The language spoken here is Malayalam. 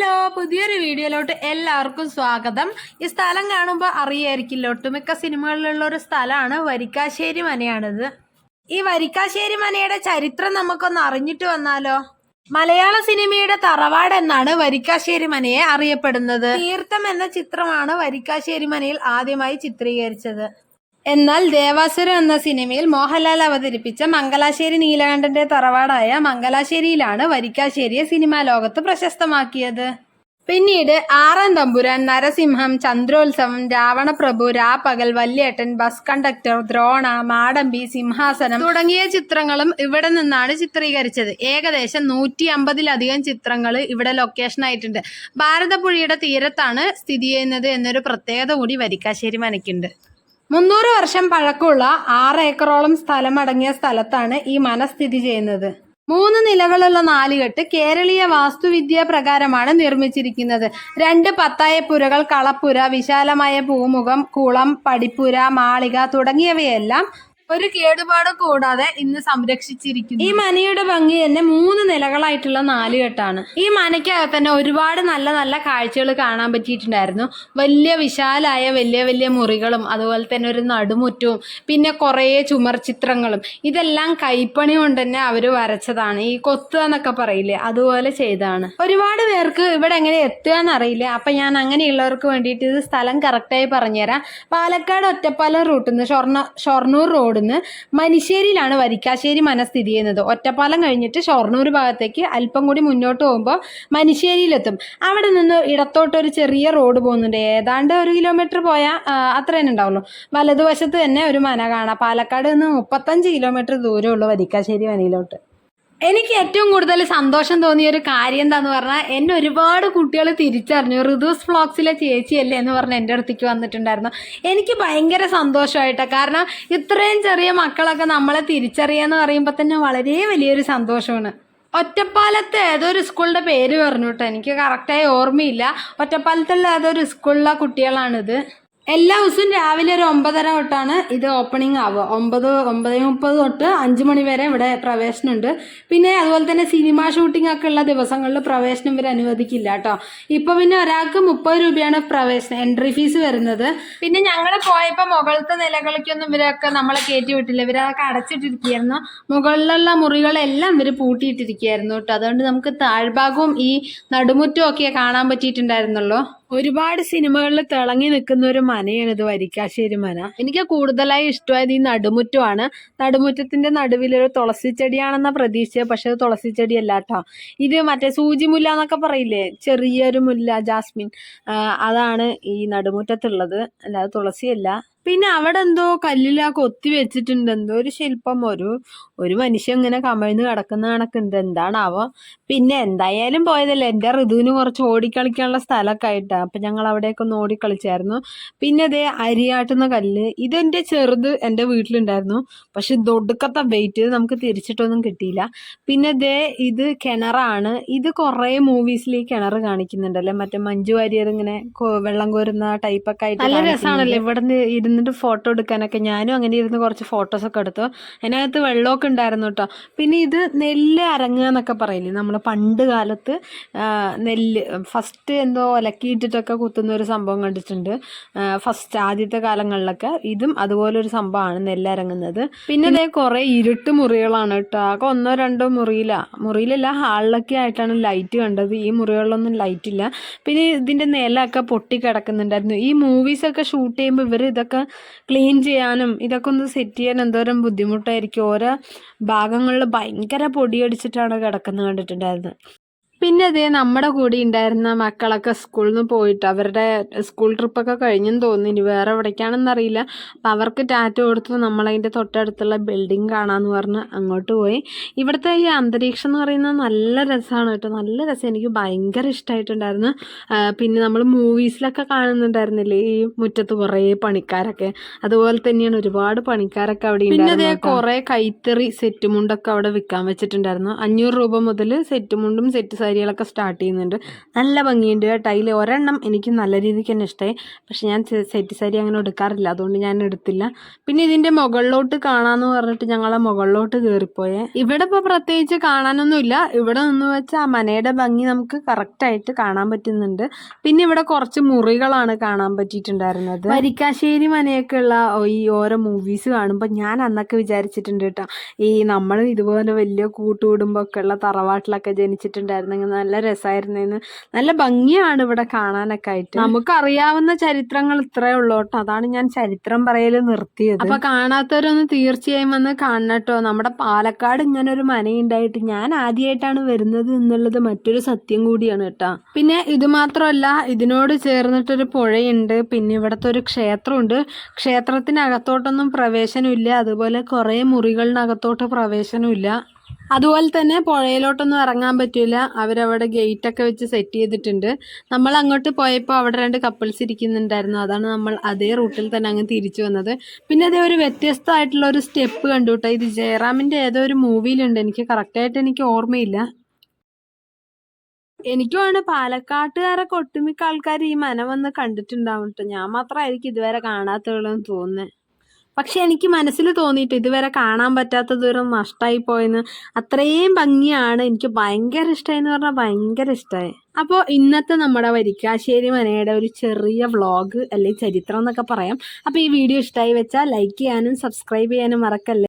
ഹലോ പുതിയൊരു വീഡിയോയിലോട്ട് എല്ലാവർക്കും സ്വാഗതം. ഈ സ്ഥലം കാണുമ്പോൾ അറിയായിരിക്കില്ല ഒട്ടുമിക്ക സിനിമകളിലുള്ള ഒരു സ്ഥലമാണ് വരിക്കാശ്ശേരി മനയാണിത്. ഈ വരിക്കാശ്ശേരി മനയുടെ ചരിത്രം നമുക്കൊന്ന് അറിഞ്ഞിട്ട് വന്നാലോ? മലയാള സിനിമയുടെ തറവാട് എന്നാണ് വരിക്കാശ്ശേരി മനയെ അറിയപ്പെടുന്നത്. തീർത്ഥം എന്ന ചിത്രമാണ് വരിക്കാശ്ശേരി മനയിൽ ആദ്യമായി ചിത്രീകരിച്ചത്. എന്നാൽ ദേവാസുരം എന്ന സിനിമയിൽ മോഹൻലാൽ അവതരിപ്പിച്ച മംഗലാശ്ശേരി നീലകണ്ഠന്റെ തറവാടായ മംഗലാശ്ശേരിയിലാണ് വരിക്കാശ്ശേരിയെ സിനിമാ ലോകത്ത് പ്രശസ്തമാക്കിയത്. പിന്നീട് ആറാം തമ്പുരാൻ നരസിംഹം ചന്ദ്രോത്സവം രാവണപ്രഭു രാപ്പകൽ വല്യേട്ടൻ ബസ് കണ്ടക്ടർ ദ്രോണ മാടമ്പി സിംഹാസനം തുടങ്ങിയ ചിത്രങ്ങളും ഇവിടെ നിന്നാണ് ചിത്രീകരിച്ചത്. ഏകദേശം നൂറ്റി അമ്പതിലധികം ചിത്രങ്ങൾ ഇവിടെ ലൊക്കേഷൻ ആയിട്ടുണ്ട്. ഭാരതപ്പുഴയുടെ തീരത്താണ് സ്ഥിതി ചെയ്യുന്നത് എന്നൊരു പ്രത്യേകത കൂടി വരിക്കാശ്ശേരി മനയ്ക്കുണ്ട്. മുന്നൂറ് വർഷം പഴക്കമുള്ള ആറ് ഏക്കറോളം സ്ഥലം അടങ്ങിയ സ്ഥലത്താണ് ഈ മന സ്ഥിതി ചെയ്യുന്നത്. മൂന്ന് നിലകളുള്ള നാലുകെട്ട് കേരളീയ വാസ്തുവിദ്യ പ്രകാരമാണ് നിർമ്മിച്ചിരിക്കുന്നത്. രണ്ട് പത്തായപ്പുരകൾ കളപ്പുര വിശാലമായ പൂമുഖം കുളം പടിപ്പുര മാളിക തുടങ്ങിയവയെല്ലാം ഒരു കേടുപാട് കൂടാതെ ഇന്ന് സംരക്ഷിച്ചിരിക്കുന്നു. ഈ മനയുടെ ഭംഗി തന്നെ മൂന്ന് നിലകളായിട്ടുള്ള നാലുകെട്ടാണ് ഈ മനയ്ക്കകത്ത് തന്നെ ഒരുപാട് നല്ല നല്ല കാഴ്ചകൾ കാണാൻ പറ്റിയിട്ടുണ്ടായിരുന്നു. വലിയ വിശാലായ വലിയ വലിയ മുറികളും അതുപോലെ തന്നെ ഒരു നടുമുറ്റവും പിന്നെ കുറേ ചുമർ ചിത്രങ്ങളും. ഇതെല്ലാം കൈപ്പണി കൊണ്ട് തന്നെ അവർ വരച്ചതാണ്. ഈ കൊത്തുക എന്നൊക്കെ പറയില്ലേ അതുപോലെ ചെയ്തതാണ്. ഒരുപാട് പേർക്ക് ഇവിടെ എങ്ങനെ എത്തുക എന്നറിയില്ല അപ്പം ഞാൻ അങ്ങനെയുള്ളവർക്ക് വേണ്ടിയിട്ട് ഇത് സ്ഥലം കറക്റ്റായി പറഞ്ഞുതരാം. പാലക്കാട് ഒറ്റപ്പാലം റൂട്ടിൽ നിന്ന് ഷൊർണ ഷൊർണൂർ റോഡിൽ നിന്ന് മനിശ്ശേരിയിലാണ് വരിക്കാശ്ശേരി മന സ്ഥിതി ചെയ്യുന്നത്. ഒറ്റപ്പാലം കഴിഞ്ഞിട്ട് ഷൊർണൂർ ഭാഗത്തേക്ക് അല്പം കൂടി മുന്നോട്ട് പോകുമ്പോൾ മനിശ്ശേരിയിലെത്തും അവിടെ നിന്ന് ഇടത്തോട്ട് ഒരു ചെറിയ റോഡ് പോകുന്നുണ്ട്. ഏതാണ്ട് ഒരു കിലോമീറ്റർ പോയാൽ അത്ര തന്നെ ഉണ്ടാവുള്ളൂ. വലതുവശത്ത് തന്നെ ഒരു മന കാണാം. പാലക്കാട് നിന്ന് മുപ്പത്തഞ്ച് കിലോമീറ്റർ ദൂരമുള്ളൂ വരിക്കാശ്ശേരി മനയിലോട്ട്. എനിക്ക് ഏറ്റവും കൂടുതൽ സന്തോഷം തോന്നിയ ഒരു കാര്യം എന്താന്ന് പറഞ്ഞാൽ എന്നെ ഒരുപാട് കുട്ടികൾ തിരിച്ചറിഞ്ഞു. ഋതുസ് ഫ്ലോക്സിലെ ചേച്ചിയല്ലേ എന്ന് പറഞ്ഞ് എന്റെ അടുത്തേക്ക് വന്നിട്ടുണ്ടായിരുന്നു. എനിക്ക് ഭയങ്കര സന്തോഷമായിട്ടാണ് കാരണം ഇത്രയും ചെറിയ മക്കളൊക്കെ നമ്മളെ തിരിച്ചറിയാന്ന് പറയുമ്പോൾ തന്നെ വളരെ വലിയൊരു സന്തോഷമാണ്. ഒറ്റപ്പാലത്തെ ഏതൊരു സ്കൂളിന്റെ പേര് പറഞ്ഞു കേട്ടോ എനിക്ക് കറക്റ്റായി ഓർമ്മയില്ല. ഒറ്റപ്പാലത്തുള്ള ഏതൊരു സ്കൂളിലെ കുട്ടികളാണിത്. എല്ലാ ദിവസവും രാവിലെ ഒരു ഒമ്പതര തൊട്ടാണ് ഇത് ഓപ്പണിംഗ് ആവുക. ഒമ്പത് ഒമ്പത് മുപ്പത് തൊട്ട് അഞ്ച് മണി വരെ ഇവിടെ പ്രവേശനമുണ്ട്. പിന്നെ അതുപോലെ തന്നെ സിനിമ ഷൂട്ടിംഗ് ഒക്കെ ഉള്ള ദിവസങ്ങളിൽ പ്രവേശനം ഇവർ അനുവദിക്കില്ല കേട്ടോ. ഇപ്പൊ പിന്നെ ഒരാൾക്ക് മുപ്പത് രൂപയാണ് പ്രവേശനം എൻട്രി ഫീസ് വരുന്നത്. പിന്നെ ഞങ്ങൾ പോയപ്പോൾ മുകളിലത്തെ നിലകളിലേക്കൊന്നും ഇവരൊക്കെ നമ്മളെ കയറ്റി വിട്ടില്ല. ഇവരൊക്കെ അടച്ചിട്ടിരിക്കുകയായിരുന്നു. മുകളിലുള്ള മുറികളെല്ലാം ഇവർ പൂട്ടിയിട്ടിരിക്കുകയായിരുന്നു കേട്ടോ. അതുകൊണ്ട് നമുക്ക് താഴ്ഭാഗവും ഈ നടുമുറ്റവും ഒക്കെ കാണാൻ പറ്റിയിട്ടുണ്ടായിരുന്നുള്ളൂ. ഒരുപാട് സിനിമകളിൽ തിളങ്ങി നിൽക്കുന്ന ഒരു മനയാണ് ഇത് വരിക്കാശ്ശേരി മന. എനിക്ക് കൂടുതലായി ഇഷ്ടമായത് ഈ നടുമുറ്റമാണ്. നടുമുറ്റത്തിന്റെ നടുവിലൊരു തുളസി ചെടിയാണെന്ന പ്രതീക്ഷ പക്ഷെ അത് തുളസി ചെടിയല്ല കേട്ടോ. ഇത് മറ്റേ സൂചി മുല്ല എന്നൊക്കെ പറയില്ലേ? ചെറിയൊരു മുല്ല ജാസ്മിൻ. അതാണ് ഈ നടുമുറ്റത്തുള്ളത്. അല്ലാതെ തുളസിയല്ല. പിന്നെ അവിടെ എന്തോ കല്ലിലാ കൊത്തി വെച്ചിട്ടുണ്ട്. എന്തോ ഒരു ശില്പം. ഒരു ഒരു മനുഷ്യൻ ഇങ്ങനെ കമഴ്ന്ന് കിടക്കുന്ന കണക്കുണ്ട്. അവ പിന്നെ എന്തായാലും പോയതല്ലേ. എന്റെ ഋതുവിന് കുറച്ച് ഓടിക്കളിക്കാനുള്ള സ്ഥലമൊക്കെ ആയിട്ടാണ് അപ്പം ഞങ്ങൾ അവിടെയൊക്കെ ഒന്ന് ഓടിക്കളിച്ചായിരുന്നു. പിന്നെ അതേ അരിയാട്ടുന്ന കല്ല്. ഇതെന്റെ ചെറുത് എന്റെ വീട്ടിലുണ്ടായിരുന്നു. പക്ഷെ ദൊടുക്കത്തെ ഒടുക്കത്തെ വെയിറ്റ് നമുക്ക് തിരിച്ചിട്ടൊന്നും കിട്ടിയില്ല. പിന്നെ ദേ ഇത് കിണറാണ്. ഇത് കുറേ മൂവീസിൽ ഈ കിണർ കാണിക്കുന്നുണ്ടല്ലേ? മറ്റേ മഞ്ജു വാര്യർ ഇങ്ങനെ വെള്ളം കോരുന്ന ടൈപ്പൊക്കെ ആയിട്ട് നല്ല രസമാണല്ലേ ഇവിടെ നിന്ന് ഇരുന്നിട്ട് ഫോട്ടോ എടുക്കാനൊക്കെ ഞാനും അങ്ങനെ ഇരുന്ന് കുറച്ച് ഫോട്ടോസൊക്കെ എടുത്തു. അതിനകത്ത് വെള്ളമൊക്കെ ഉണ്ടായിരുന്നു കേട്ടോ. പിന്നെ ഇത് നെല്ല് അരങ്ങുക എന്നൊക്കെ പറയില്ലേ? നമ്മൾ പണ്ട് കാലത്ത് നെല്ല് ഫസ്റ്റ് എന്തോ ഇലക്കിയിട്ടിട്ടൊക്കെ കുത്തുന്ന ഒരു സംഭവം കണ്ടിട്ടുണ്ട്. ഫസ്റ്റ് ആദ്യത്തെ കാലങ്ങളിലൊക്കെ ഇതും അതുപോലെ ഒരു സംഭവമാണ് നെല്ലരങ്ങുന്നത് പിന്നെ ഇതേ കുറേ ഇരുട്ട് മുറികളാണ് കേട്ടോ. ആകെ ഒന്നോ രണ്ടോ മുറിയില്ല മുറിയിലല്ല ഹാളിലൊക്കെ ആയിട്ടാണ് ലൈറ്റ് കണ്ടത്. ഈ മുറികളിലൊന്നും ലൈറ്റ് ഇല്ല. പിന്നെ ഇതിന്റെ നിലമൊക്കെ പൊട്ടി കിടക്കുന്നുണ്ടായിരുന്നു. ഈ മൂവീസൊക്കെ ഷൂട്ട് ചെയ്യുമ്പോൾ ഇവർ ഇതൊക്കെ ക്ലീൻ ചെയ്യാനും ഇതൊക്കെ ഒന്ന് സെറ്റ് ചെയ്യാൻ എന്തോരം ബുദ്ധിമുട്ടായിരിക്കും. ഓരോ ഭാഗങ്ങളിൽ ഭയങ്കര പൊടിയടിച്ചിട്ടാണ് കിടക്കുന്നത് കണ്ടിട്ടുണ്ടായിരുന്നത്. പിന്നെ അതേ നമ്മുടെ കൂടെ ഉണ്ടായിരുന്ന മക്കളൊക്കെ സ്കൂളിൽ നിന്ന് പോയിട്ട് അവരുടെ സ്കൂൾ ട്രിപ്പൊക്കെ കഴിഞ്ഞെന്ന് തോന്നുന്നു. ഇനി വേറെ എവിടേക്കാണെന്ന് അറിയില്ല. അപ്പം അവർക്ക് ടാറ്റ കൊടുത്തു നമ്മളതിന്റെ തൊട്ടടുത്തുള്ള ബിൽഡിംഗ് കാണാമെന്ന് പറഞ്ഞ് അങ്ങോട്ട് പോയി. ഇവിടുത്തെ ഈ അന്തരീക്ഷം എന്ന് പറയുന്നത് നല്ല രസമാണ് കേട്ടോ. നല്ല രസം. എനിക്ക് ഭയങ്കര ഇഷ്ടമായിട്ടുണ്ടായിരുന്നു പിന്നെ നമ്മൾ മൂവീസിലൊക്കെ കാണുന്നുണ്ടായിരുന്നില്ലേ? ഈ മുറ്റത്ത് കുറേ പണിക്കാരൊക്കെ. അതുപോലെ തന്നെയാണ് ഒരുപാട് പണിക്കാരൊക്കെ അവിടെ പിന്നെ അതേ കുറേ കൈത്തറി സെറ്റ് മുണ്ടൊക്കെ അവിടെ വിൽക്കാൻ വെച്ചിട്ടുണ്ടായിരുന്നു. അഞ്ഞൂറ് രൂപ മുതൽ സെറ്റ് മുണ്ടും സെറ്റ് സാരികളൊക്കെ സ്റ്റാർട്ട് ചെയ്യുന്നുണ്ട്. നല്ല ഭംഗിയുണ്ട് കേട്ടോ. ഒരെണ്ണം എനിക്ക് നല്ല രീതിക്ക് തന്നെ ഇഷ്ടമായി പക്ഷെ ഞാൻ സെറ്റ് സാരി അങ്ങനെ എടുക്കാറില്ല. അതുകൊണ്ട് ഞാൻ എടുത്തില്ല. പിന്നെ ഇതിന്റെ മുകളിലോട്ട് കാണാമെന്ന് പറഞ്ഞിട്ട് ഞങ്ങൾ മുകളിലോട്ട് കയറിപ്പോയേ ഇവിടെ ഇപ്പോൾ പ്രത്യേകിച്ച് കാണാനൊന്നുമില്ല. ഇവിടെ നിന്ന് വെച്ചാൽ ആ മനയുടെ ഭംഗി നമുക്ക് കറക്റ്റായിട്ട് കാണാൻ പറ്റുന്നുണ്ട്. പിന്നെ ഇവിടെ കുറച്ച് മുറികളാണ് കാണാൻ പറ്റിയിട്ടുണ്ടായിരുന്നത്. വരിക്കാശ്ശേരി മനയൊക്കെ ഉള്ള ഈ ഓരോ മൂവീസ് കാണുമ്പോൾ ഞാൻ അന്നൊക്കെ വിചാരിച്ചിട്ടുണ്ട് കേട്ടോ. ഈ നമ്മൾ ഇതുപോലെ വലിയ കൂട്ടുകുടുംബമൊക്കെ ഉള്ള തറവാട്ടിലൊക്കെ ജനിച്ചിട്ടുണ്ടായിരുന്നെങ്കിൽ നല്ല രസമായിരുന്നെന്ന് നല്ല ഭംഗിയാണ് ഇവിടെ കാണാനൊക്കെ ആയിട്ട്. നമുക്കറിയാവുന്ന ചരിത്രങ്ങൾ ഇത്രേ ഉള്ളൂ കേട്ടോ. അതാണ് ഞാൻ ചരിത്രം പറയൽ നിർത്തിയത്. അപ്പൊ കാണാത്തവരൊന്ന് തീർച്ചയായും വന്ന് കാണണം കേട്ടോ നമ്മുടെ പാലക്കാട് ഇങ്ങനെ ഒരു മനയുണ്ടായിട്ട് ഞാൻ ആദ്യമായിട്ടാണ് വരുന്നത് എന്നുള്ളത് മറ്റൊരു സത്യം കൂടിയാണ് കേട്ടോ. പിന്നെ ഇത് മാത്രമല്ല ഇതിനോട് ചേർന്നിട്ടൊരു പുഴയുണ്ട്. പിന്നെ ഇവിടുത്തെ ഒരു ക്ഷേത്രമുണ്ട്. ക്ഷേത്രത്തിനകത്തോട്ടൊന്നും പ്രവേശനമില്ല. അതുപോലെ കുറേ മുറികളിനകത്തോട്ട് പ്രവേശനമില്ല. അതുപോലെ തന്നെ പുഴയിലോട്ടൊന്നും ഇറങ്ങാൻ പറ്റില്ല അവരവിടെ ഗേറ്റൊക്കെ വെച്ച് സെറ്റ് ചെയ്തിട്ടുണ്ട്. നമ്മൾ അങ്ങോട്ട് പോയപ്പോൾ അവിടെ രണ്ട് കപ്പിൾസ് ഇരിക്കുന്നുണ്ടായിരുന്നു. അതാണ് നമ്മൾ അതേ റൂട്ടിൽ തന്നെ അങ്ങ് തിരിച്ചു വന്നത്. പിന്നെ അതേ ഒരു വ്യത്യസ്തമായിട്ടുള്ള ഒരു സ്റ്റെപ്പ് കണ്ടു കേട്ടോ ഇത് ജയറാമിന്റെ ഏതോ ഒരു മൂവിയിലുണ്ട്. എനിക്ക് കറക്റ്റായിട്ട് എനിക്ക് ഓർമ്മയില്ല. എനിക്കുമാണ് പാലക്കാട്ടുകാരൊക്കെ ഒട്ടുമിക്ക ആൾക്കാർ ഈ മനം വന്ന് കണ്ടിട്ടുണ്ടാവും കേട്ടോ ഞാൻ മാത്രമായിരിക്കും ഇതുവരെ കാണാത്തുള്ളൂ എന്ന് തോന്നുന്നത് പക്ഷെ എനിക്ക് മനസ്സിൽ തോന്നിയിട്ട് ഇതുവരെ കാണാൻ പറ്റാത്ത ദൂരം നഷ്ടമായി പോയെന്ന് അത്രയും ഭംഗിയാണ് എനിക്ക് ഭയങ്കര ഇഷ്ടമായി എന്ന് പറഞ്ഞാൽ ഭയങ്കര ഇഷ്ടമായി അപ്പോൾ ഇന്നത്തെ നമ്മുടെ വരിക്കാശ്ശേരി മനയുടെ ഒരു ചെറിയ വ്ളോഗ് അല്ലെങ്കിൽ ചരിത്രം എന്നൊക്കെ പറയാം. അപ്പോൾ ഈ വീഡിയോ ഇഷ്ടമായി വെച്ചാൽ ലൈക്ക് ചെയ്യാനും സബ്സ്ക്രൈബ് ചെയ്യാനും മറക്കല്ലേ.